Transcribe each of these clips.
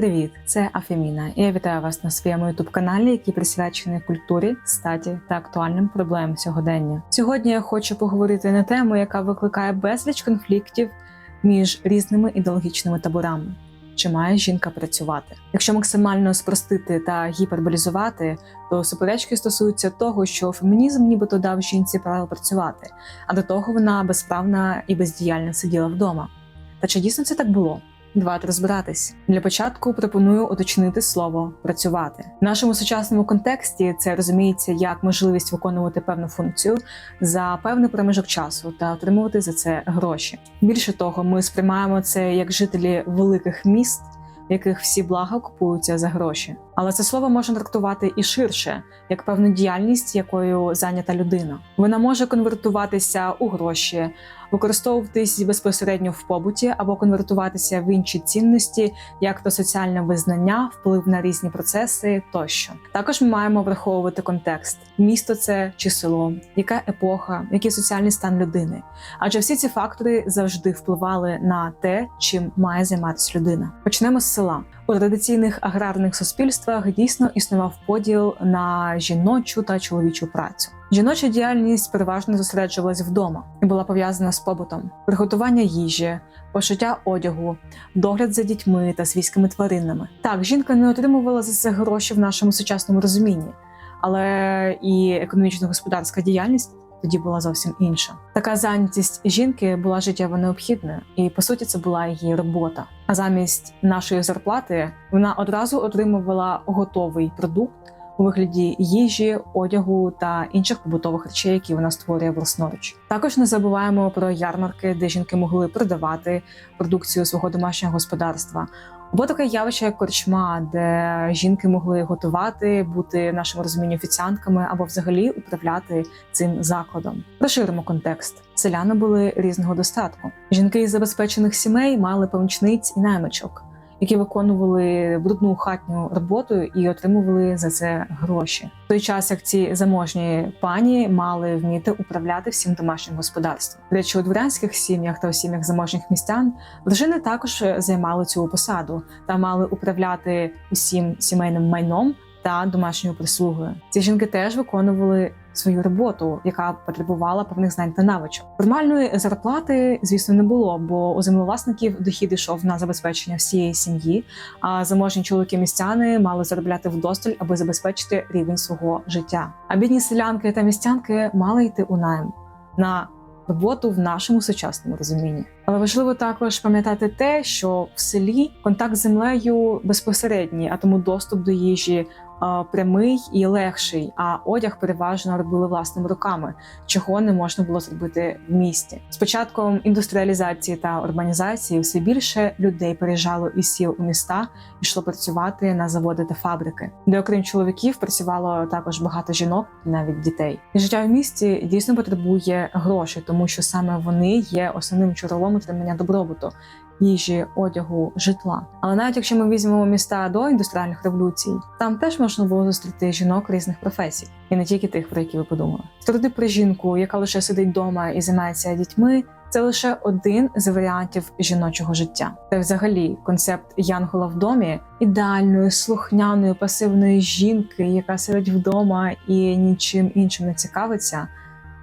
Привіт, це Афеміна. Я вітаю вас на своєму youtube каналі, який присвячений культурі, статі та актуальним проблемам сьогодення. Сьогодні я хочу поговорити на тему, яка викликає безліч конфліктів між різними ідеологічними таборами. Чи має жінка працювати? Якщо максимально спростити та гіперболізувати, то суперечки стосуються того, що фемінізм нібито дав жінці право працювати, а до того вона безправна і бездіяльна сиділа вдома. Та чи дійсно це так було? Давайте розбиратись для початку. Пропоную уточнити слово працювати в нашому сучасному контексті. Це розуміється як можливість виконувати певну функцію за певний проміжок часу та отримувати за це гроші. Більше того, ми сприймаємо це як жителі великих міст, яких всі блага купуються за гроші. Але це слово можна трактувати і ширше, як певну діяльність, якою зайнята людина. Вона може конвертуватися у гроші, використовуватись безпосередньо в побуті або конвертуватися в інші цінності, як то соціальне визнання, вплив на різні процеси тощо. Також ми маємо враховувати контекст: місто це чи село, яка епоха, який соціальний стан людини. Адже всі ці фактори завжди впливали на те, чим має займатися людина. Почнемо з села. У традиційних аграрних суспільствах дійсно існував поділ на жіночу та чоловічу працю. Жіноча діяльність переважно зосереджувалась вдома і була пов'язана з побутом, приготування їжі, пошиття одягу, догляд за дітьми та свійськими тваринами. Так, жінка не отримувала за це гроші в нашому сучасному розумінні, але і економічно-господарська діяльність тоді була зовсім інша. Така зайнятість жінки була життєво необхідною, і по суті це була її робота. А замість нашої зарплати вона одразу отримувала готовий продукт у вигляді їжі, одягу та інших побутових речей, які вона створює власноруч. Також не забуваємо про ярмарки, де жінки могли продавати продукцію свого домашнього господарства. Або таке явище, як корчма, де жінки могли готувати, бути в нашому розумінні офіціантками або взагалі управляти цим закладом. Розширимо контекст. Селяни були різного достатку. Жінки із забезпечених сімей мали помічниць і наймичок які виконували брудну хатню роботу і отримували за це гроші. В той час як ці заможні пані мали вміти управляти всім домашнім господарством. До речі, у дворянських сім'ях та у сім'ях заможних містян дружини також займали цю посаду та мали управляти усім сімейним майном та домашньою прислугою. Ці жінки теж виконували свою роботу, яка потребувала певних знань та навичок. Формальної зарплати, звісно, не було, бо у землевласників дохід йшов на забезпечення всієї сім'ї. А заможні чоловіки містяни мали заробляти вдосталь, аби забезпечити рівень свого життя. А бідні селянки та містянки мали йти у найм на роботу в нашому сучасному розумінні. Але важливо також пам'ятати те, що в селі контакт з землею безпосередній, а тому доступ до їжі прямий і легший, а одяг переважно робили власними руками, чого не можна було зробити в місті. З початком індустріалізації та урбанізації все більше людей переїжджало із сіл у міста йшло працювати на заводи та фабрики, де, окрім чоловіків, працювало також багато жінок, навіть дітей. І життя в місті дійсно потребує грошей, тому що саме вони є основним джерелом отримання добробуту їжі, одягу, житла. Але навіть якщо ми візьмемо міста до індустріальних революцій, там теж можна було зустріти жінок різних професій, і не тільки тих, про які ви подумали. Створити про жінку, яка лише сидить вдома і займається дітьми. Це лише один з варіантів жіночого життя. Та, взагалі, концепт Янгола в домі ідеальної, слухняної, пасивної жінки, яка сидить вдома і нічим іншим не цікавиться.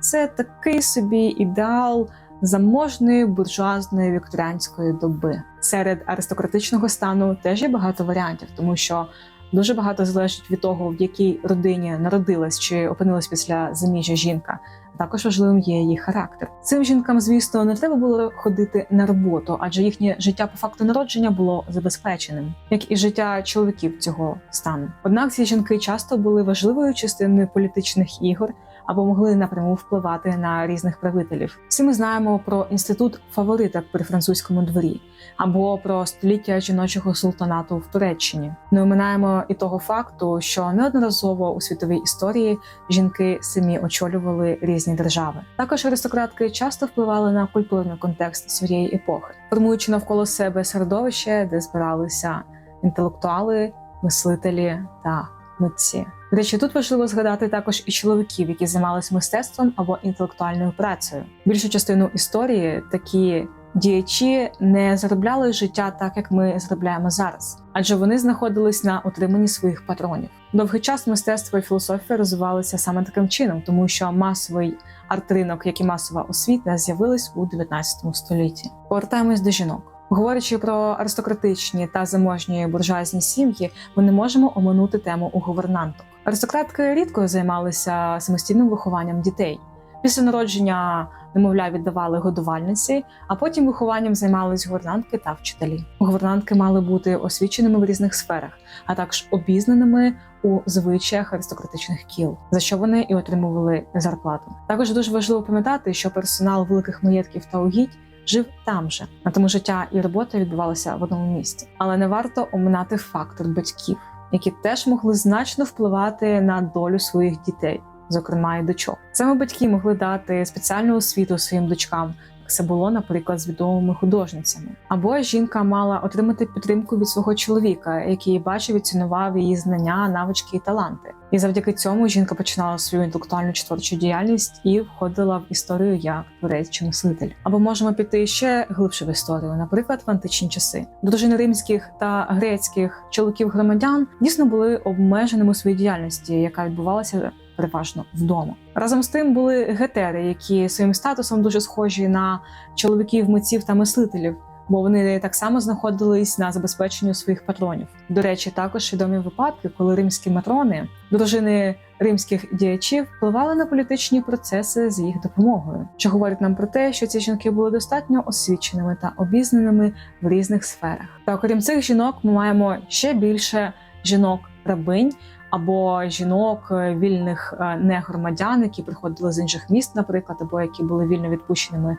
Це такий собі ідеал заможної буржуазної вікторіанської доби. Серед аристократичного стану теж є багато варіантів, тому що дуже багато залежить від того, в якій родині народилась чи опинилась після заміжжя жінка. Також важливим є її характер. Цим жінкам, звісно, не треба було ходити на роботу, адже їхнє життя по факту народження було забезпеченим, як і життя чоловіків цього стану. Однак ці жінки часто були важливою частиною політичних ігор або могли напряму впливати на різних правителів. Всі ми знаємо про інститут фаворита при французькому дворі, або про століття жіночого султанату в Туреччині. Не оминаємо і того факту, що неодноразово у світовій історії жінки самі очолювали різні держави. Також аристократки часто впливали на культурний контекст своєї епохи, формуючи навколо себе середовище, де збиралися інтелектуали, мислителі та митці. До речі, тут важливо згадати також і чоловіків, які займалися мистецтвом або інтелектуальною працею. Більшу частину історії такі діячі не заробляли життя так, як ми заробляємо зараз, адже вони знаходились на утриманні своїх патронів. Довгий час мистецтво і філософія розвивалися саме таким чином, тому що масовий арт-ринок, як і масова освіта, з'явились у 19 столітті. Повертаємось до жінок. Говорячи про аристократичні та заможні буржуазні сім'ї, ми не можемо оминути тему у гувернанток. Аристократки рідко займалися самостійним вихованням дітей. Після народження немовля віддавали годувальниці, а потім вихованням займались гувернантки та вчителі. Гувернантки мали бути освіченими в різних сферах, а також обізнаними у звичаях аристократичних кіл, за що вони і отримували зарплату. Також дуже важливо пам'ятати, що персонал великих маєтків та угідь жив там же, а тому життя і робота відбувалися в одному місці. Але не варто оминати фактор батьків, які теж могли значно впливати на долю своїх дітей зокрема і дочок. Саме батьки могли дати спеціальну освіту своїм дочкам. Це було, наприклад, з відомими художницями. Або жінка мала отримати підтримку від свого чоловіка, який бачив і цінував її знання, навички і таланти. І завдяки цьому жінка починала свою інтелектуальну чи творчу діяльність і входила в історію як творець чи мислитель. Або можемо піти ще глибше в історію, наприклад, в античні часи. Дружини римських та грецьких чоловіків громадян дійсно були обмеженими у своїй діяльності, яка відбувалася переважно вдома. Разом з тим були гетери, які своїм статусом дуже схожі на чоловіків, митців та мислителів. Бо вони так само знаходились на забезпеченні своїх патронів. До речі, також відомі випадки, коли римські матрони, дружини римських діячів, впливали на політичні процеси з їх допомогою, що говорить нам про те, що ці жінки були достатньо освіченими та обізнаними в різних сферах. Та окрім цих жінок, ми маємо ще більше жінок-рабинь, або жінок, е, вільних е, негромадян, які приходили з інших міст, наприклад, або які були вільно відпущеними е,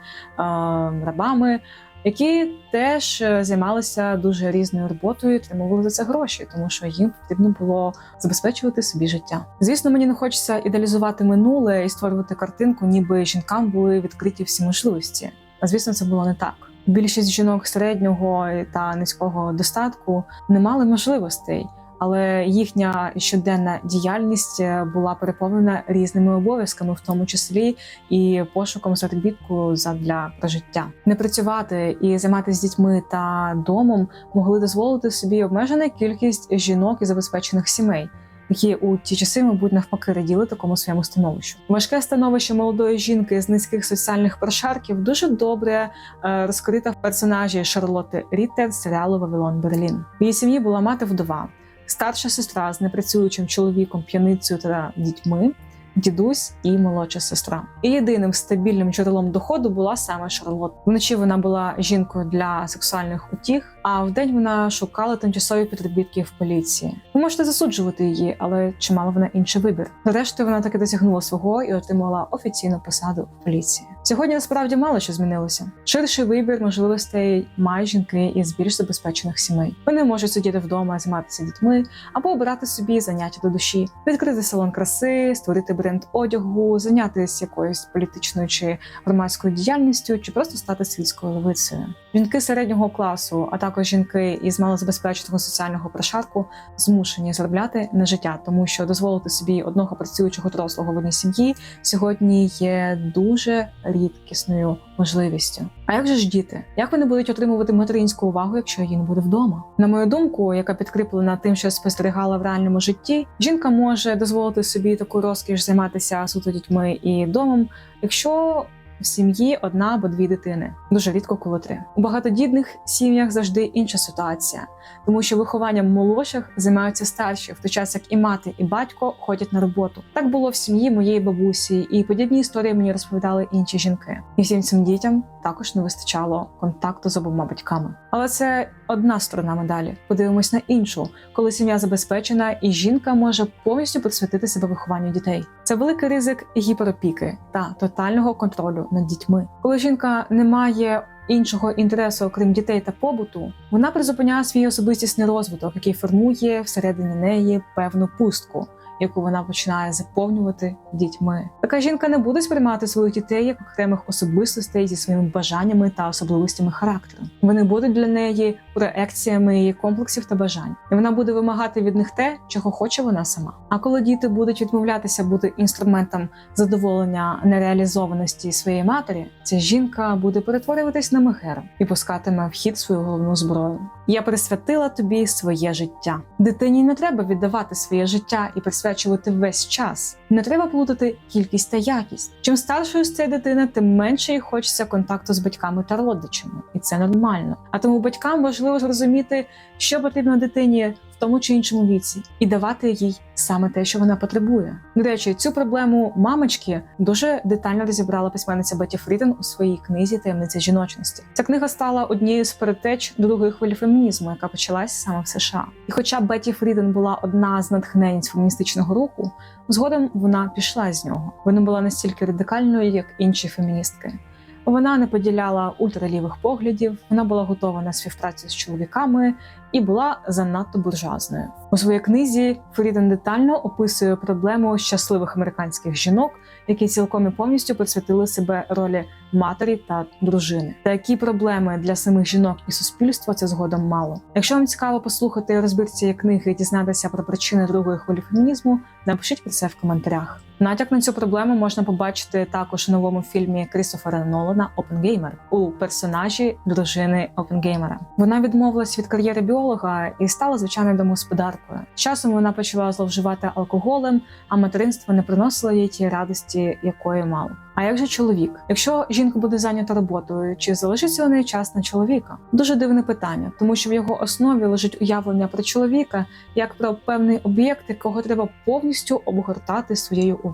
рабами. Які теж займалися дуже різною роботою, отримували за це гроші, тому що їм потрібно було забезпечувати собі життя. Звісно, мені не хочеться ідеалізувати минуле і створювати картинку, ніби жінкам були відкриті всі можливості. А звісно, це було не так. Більшість жінок середнього та низького достатку не мали можливостей але їхня щоденна діяльність е, була переповнена різними обов'язками, в тому числі і пошуком заробітку для прожиття. Не працювати і займатися дітьми та домом могли дозволити собі обмежена кількість жінок і забезпечених сімей. Які у ті часи, мабуть, навпаки раділи такому своєму становищу. Важке становище молодої жінки з низьких соціальних прошарків дуже добре е, розкрита в персонажі Шарлотти Ріттер з серіалу Вавилон Берлін. В її сім'ї була мати вдова, старша сестра з непрацюючим чоловіком, п'яницею та дітьми, дідусь і молодша сестра. І єдиним стабільним джерелом доходу була саме Шарлот. Вночі вона була жінкою для сексуальних утіх, а вдень вона шукала тимчасові підробітки в поліції. Ви можете засуджувати її, але чи мала вона інший вибір? Зрештою, вона таки досягнула свого і отримала офіційну посаду в поліції. Сьогодні насправді мало що змінилося. Ширший вибір можливостей мають жінки із більш забезпечених сімей. Вони можуть сидіти вдома, займатися дітьми або обирати собі заняття до душі, відкрити салон краси, створити бренд одягу, зайнятися якоюсь політичною чи громадською діяльністю, чи просто стати світською левицею. Жінки середнього класу, а також жінки із малозабезпеченого соціального прошарку, змушені заробляти на життя, тому що дозволити собі одного працюючого дорослого в одній сім'ї сьогодні є дуже рідкісною можливістю. А як же ж діти? Як вони будуть отримувати материнську увагу, якщо її не буде вдома? На мою думку, яка підкріплена тим, що спостерігала в реальному житті, жінка може дозволити собі таку розкіш займатися суто дітьми і домом, якщо в сім'ї одна або дві дитини, дуже рідко коло три. У багатодітних сім'ях завжди інша ситуація, тому що вихованням молодших займаються старші, в той час як і мати, і батько ходять на роботу. Так було в сім'ї моєї бабусі, і подібні історії мені розповідали інші жінки. І всім цим дітям також не вистачало контакту з обома батьками. Але це одна сторона медалі. Подивимось на іншу, коли сім'я забезпечена, і жінка може повністю присвятити себе вихованню дітей. Це великий ризик гіперопіки та тотального контролю над дітьми. Коли жінка не має іншого інтересу, окрім дітей та побуту, вона призупиняє свій особистісний розвиток, який формує всередині неї певну пустку яку вона починає заповнювати дітьми. Така жінка не буде сприймати своїх дітей як окремих особистостей зі своїми бажаннями та особливостями характеру. Вони будуть для неї проекціями її комплексів та бажань, і вона буде вимагати від них те, чого хоче вона сама. А коли діти будуть відмовлятися бути інструментом задоволення нереалізованості своєї матері, ця жінка буде перетворюватись на мегеру і пускатиме в хід свою головну зброю. Я присвятила тобі своє життя. Дитині не треба віддавати своє життя і присвячувати весь час. Не треба плутати кількість та якість. Чим старшою стає дитина, тим менше їй хочеться контакту з батьками та родичами, і це нормально. А тому батькам важливо зрозуміти, що потрібно дитині тому чи іншому віці, і давати їй саме те, що вона потребує. До речі, цю проблему мамочки дуже детально розібрала письменниця Беті Фріден у своїй книзі Таємниця жіночності. Ця книга стала однією з передтеч другої хвилі фемінізму, яка почалась саме в США. І хоча Беті Фріден була одна з натхненниць феміністичного руху, згодом вона пішла з нього. Вона була настільки радикальною, як інші феміністки. Вона не поділяла ультралівих поглядів, вона була готова на співпрацю з чоловіками і була занадто буржуазною. У своїй книзі Фріден детально описує проблему щасливих американських жінок, які цілком і повністю присвятили себе ролі матері та дружини. Та які проблеми для самих жінок і суспільства це згодом мало. Якщо вам цікаво послухати розбір цієї книги і дізнатися про причини другої хвилі фемінізму, напишіть про це в коментарях. Натяк на цю проблему можна побачити також у новому фільмі Крістофера Нолана «Опенгеймер» у персонажі дружини Опенгеймера. Вона відмовилась від кар'єри біолога і стала звичайною домогосподаркою. Часом вона почала зловживати алкоголем, а материнство не приносило їй тієї радості, якої мало. А як же чоловік? Якщо жінка буде зайнята роботою, чи залишиться у неї час на чоловіка? Дуже дивне питання, тому що в його основі лежить уявлення про чоловіка як про певний об'єкт, якого треба повністю обгортати своєю увагою.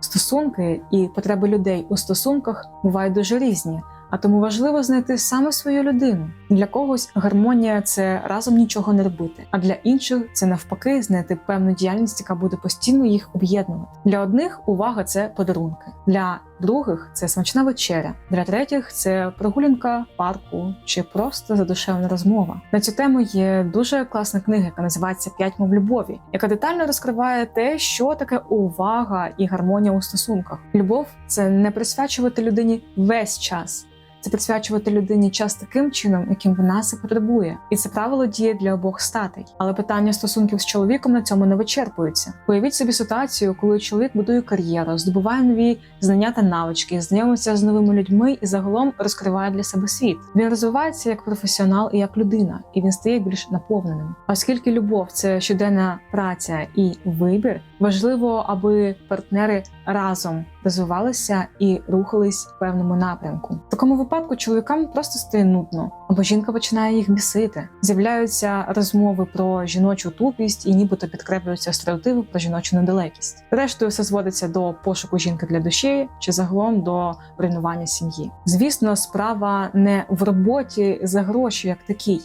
Стосунки і потреби людей у стосунках бувають дуже різні. А тому важливо знайти саме свою людину. Для когось гармонія це разом нічого не робити, а для інших це навпаки знайти певну діяльність, яка буде постійно їх об'єднувати. Для одних увага це подарунки, для других це смачна вечеря, для третіх це прогулянка парку чи просто задушевна розмова. На цю тему є дуже класна книга, яка називається П'ять мов любові, яка детально розкриває те, що таке увага і гармонія у стосунках. Любов це не присвячувати людині весь час це присвячувати людині час таким чином, яким вона це потребує, і це правило діє для обох статей. Але питання стосунків з чоловіком на цьому не вичерпується. Уявіть собі ситуацію, коли чоловік будує кар'єру, здобуває нові знання та навички, знайомиться з новими людьми і загалом розкриває для себе світ. Він розвивається як професіонал і як людина, і він стає більш наповненим. Оскільки любов це щоденна праця і вибір, важливо, аби партнери разом розвивалися і рухались в певному напрямку. В такому випадку чоловікам просто стає нудно, або жінка починає їх бісити. З'являються розмови про жіночу тупість і нібито підкреплюються стереотипи про жіночу недалекість. Зрештою, все зводиться до пошуку жінки для душі чи загалом до руйнування сім'ї. Звісно, справа не в роботі за гроші, як такій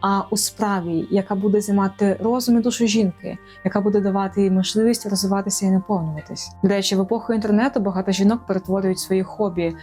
а у справі, яка буде займати розум і душу жінки, яка буде давати їй можливість розвиватися і наповнюватись. До речі, в епоху інтернету багато жінок перетворюють свої хобі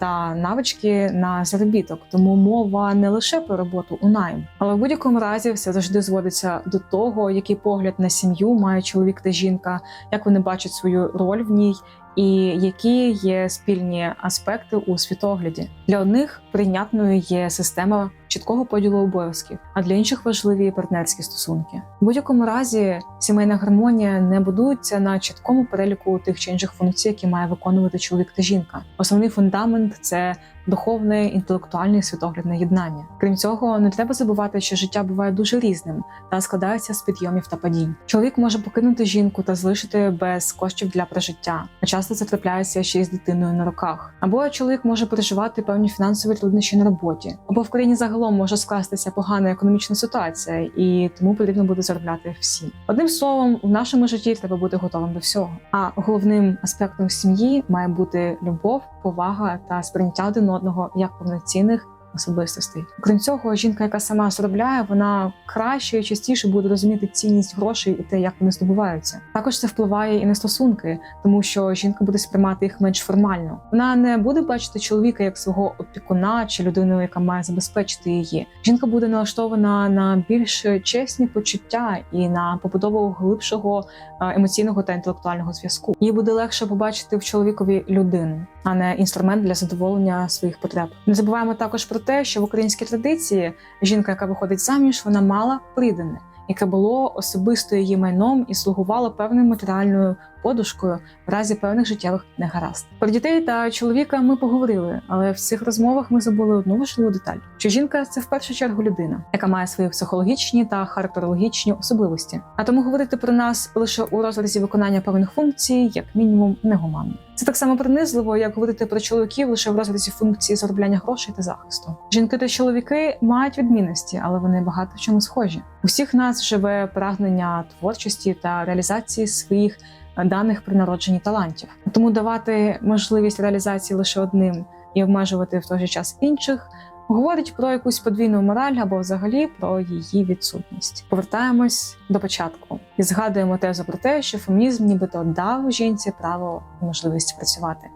та навички на заробіток, тому мова не лише про роботу у найм, але в будь-якому разі все завжди зводиться до того, який погляд на сім'ю має чоловік та жінка, як вони бачать свою роль в ній і які є спільні аспекти у світогляді. Для одних прийнятною є система чіткого поділу обов'язків, а для інших важливі партнерські стосунки. В будь-якому разі сімейна гармонія не будується на чіткому переліку тих чи інших функцій, які має виконувати чоловік та жінка. Основний фундамент це духовне, інтелектуальне і світоглядне єднання. Крім цього, не треба забувати, що життя буває дуже різним та складається з підйомів та падінь. Чоловік може покинути жінку та залишити без коштів для прожиття. А часто це трапляється ще й з дитиною на руках. Або чоловік може переживати певні фінансові труднощі на роботі, або в країні загалом може скластися погана економічна ситуація, і тому потрібно буде заробляти всім. Одним словом, в нашому житті треба бути готовим до всього. А головним аспектом сім'ї має бути любов, повага та сприйняття один одного як повноцінних особистостей. Крім цього, жінка, яка сама заробляє, вона краще і частіше буде розуміти цінність грошей і те, як вони здобуваються. Також це впливає і на стосунки, тому що жінка буде сприймати їх менш формально. Вона не буде бачити чоловіка як свого опікуна чи людину, яка має забезпечити її. Жінка буде налаштована на більш чесні почуття і на побудову глибшого е, емоційного та інтелектуального зв'язку. Їй буде легше побачити в чоловікові людину, а не інструмент для задоволення своїх потреб. Не забуваємо також про те, що в українській традиції жінка, яка виходить заміж, вона мала придане, яке було особисто її майном і слугувало певною матеріальною подушкою в разі певних життєвих негаразд. Про дітей та чоловіка ми поговорили, але в цих розмовах ми забули одну важливу деталь: що жінка це в першу чергу людина, яка має свої психологічні та характерологічні особливості. А тому говорити про нас лише у розрізі виконання певних функцій, як мінімум, негуманно. Це так само принизливо, як говорити про чоловіків лише в розрізі функції заробляння грошей та захисту. Жінки та чоловіки мають відмінності, але вони багато в чому схожі. Усіх нас живе прагнення творчості та реалізації своїх даних при народженні талантів. Тому давати можливість реалізації лише одним і обмежувати в той же час інших. Говорить про якусь подвійну мораль або взагалі про її відсутність. Повертаємось до початку і згадуємо тезу про те, що фемінізм нібито дав жінці право і можливість працювати.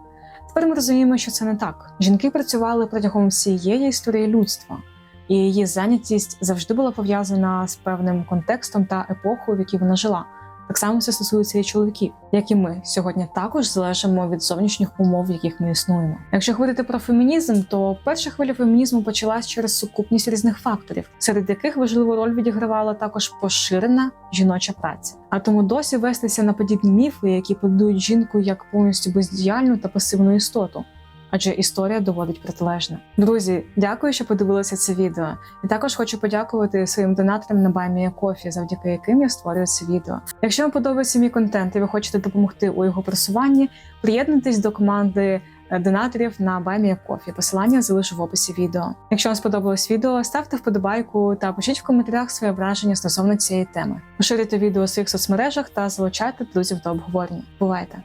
Тепер ми розуміємо, що це не так. Жінки працювали протягом всієї історії людства, і її зайнятість завжди була пов'язана з певним контекстом та епохою, в якій вона жила. Так само це стосується і чоловіків, як і ми сьогодні також залежимо від зовнішніх умов, в яких ми існуємо. Якщо говорити про фемінізм, то перша хвиля фемінізму почалась через сукупність різних факторів, серед яких важливу роль відігравала також поширена жіноча праця. А тому досі вестися на подібні міфи, які подують жінку як повністю бездіяльну та пасивну істоту. Адже історія доводить протилежне. Друзі, дякую, що подивилися це відео. І також хочу подякувати своїм донаторам на Баймія Кофі, завдяки яким я створюю це відео. Якщо вам подобається мій контент і ви хочете допомогти у його просуванні, приєднуйтесь до команди е, донаторів на Баймія Кофі. Посилання залишу в описі відео. Якщо вам сподобалось відео, ставте вподобайку та пишіть в коментарях своє враження стосовно цієї теми. Поширюйте відео у своїх соцмережах та залучайте друзів до обговорення. Бувайте!